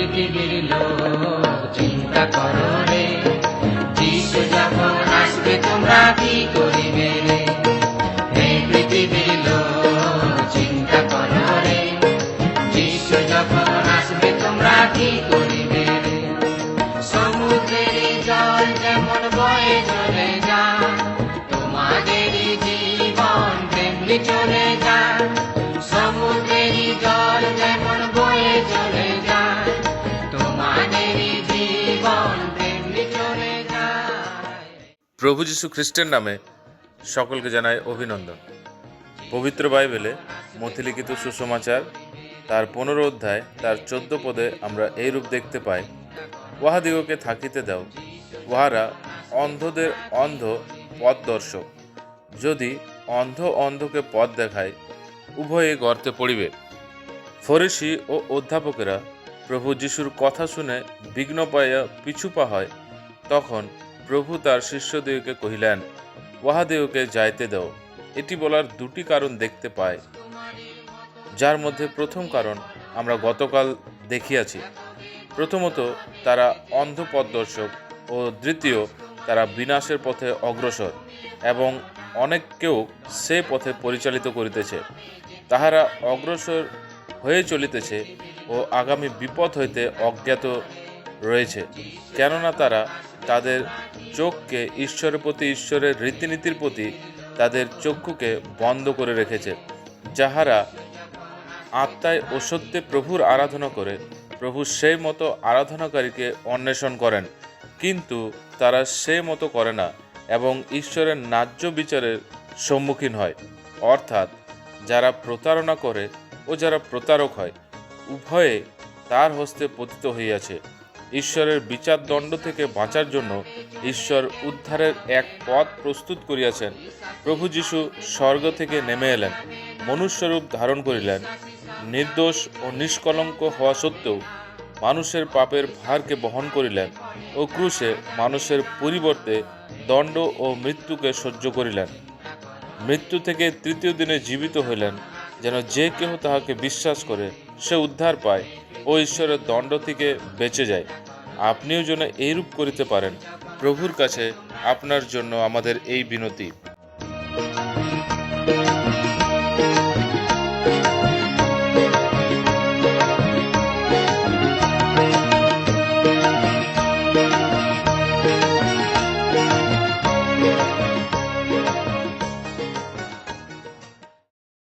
পৃথিবীর লোক, চিন্তা করো রে। যিশু যখন আসবে, তোমরা কি করিবে রে? হে পৃথিবীর লোক, চিন্তা করো রে। যিশু যখন আসবে, তোমরা কি করিবে রে? সমুদ্রের জল যেমন বয়ে চলে যায় তোমাদের জীবন তেমনি চলে যায়। প্রভু যীশু খ্রিস্টের নামে সকলকে জানাই অভিনন্দন। পবিত্র বাইবেলে মথিলিখিত সুসমাচার, তার পনেরো অধ্যায়, তার চোদ্দ পদে আমরা এই রূপ দেখতে পাই, উহাদিগকে থাকিতে দাও, উহারা অন্ধদের অন্ধ পথ দর্শক যদি অন্ধ অন্ধকে পথ দেখায়, উভয়ে গর্তে পড়িবে। ফরিসি ও অধ্যাপকেরা প্রভু যিশুর কথা শুনে বিঘ্ন পাইয়া পিছু পা হয়, তখন প্রভু তার শিষ্যদিগকে কহিলেন উহাদিগকে যাইতে দাও। এটি বলার দুটি কারণ দেখতে পায় যার মধ্যে প্রথম কারণ আমরা গতকাল দেখিয়াছি। প্রথমত, তারা অন্ধ পথদর্শক ও দ্বিতীয়, তারা বিনাশের পথে অগ্রসর এবং অনেককেও সে পথে পরিচালিত করিতেছে। তাহারা অগ্রসর হয়ে চলিতেছে ও আগামী বিপদ হইতে অজ্ঞাত রয়েছে। কেননা তারা তাদের চোখকে ঈশ্বরের প্রতি, ঈশ্বরের রীতিনীতির প্রতি তাদের চক্ষুকে বন্ধ করে রেখেছে, যাহারা আত্মায় ও সত্যে প্রভুর আরাধনা করে, প্রভু সেই মতো আরাধনাকারীকে অন্বেষণ করেন। কিন্তু তারা সেই মতো করে না এবং ঈশ্বরের ন্যায্য বিচারের সম্মুখীন হয়। অর্থাৎ যারা প্রতারণা করে ও যারা প্রতারক হয়, উভয়ে তার হস্তে পতিত হইয়াছে। ঈশ্বরের বিচার দণ্ড থেকে বাঁচার জন্য ঈশ্বর উদ্ধারের এক পথ প্রস্তুত করিয়াছেন। প্রভু যীশু স্বর্গ থেকে নেমে এলেন। মনুষ্যরূপ ধারণ করিলেন। নির্দোষ ও নিষ্কলঙ্ক হওয়া সত্ত্বেও মানুষের পাপের ভারকে বহন করিলেন ও ক্রুশে মানুষের পরিবর্তে দণ্ড ও মৃত্যুকে সহ্য করিলেন। মৃত্যু থেকে তৃতীয় দিনে জীবিত হইলেন। যেন যে কেহ তাহাকে বিশ্বাস করে, সে উদ্ধার পায় ও ঈশ্বরের দণ্ড থেকে বেঁচে যায়। আপনিও যেন এইরূপ করিতে পারেন। প্রভুর কাছে আপনার জন্য আমাদের এই বিনতি।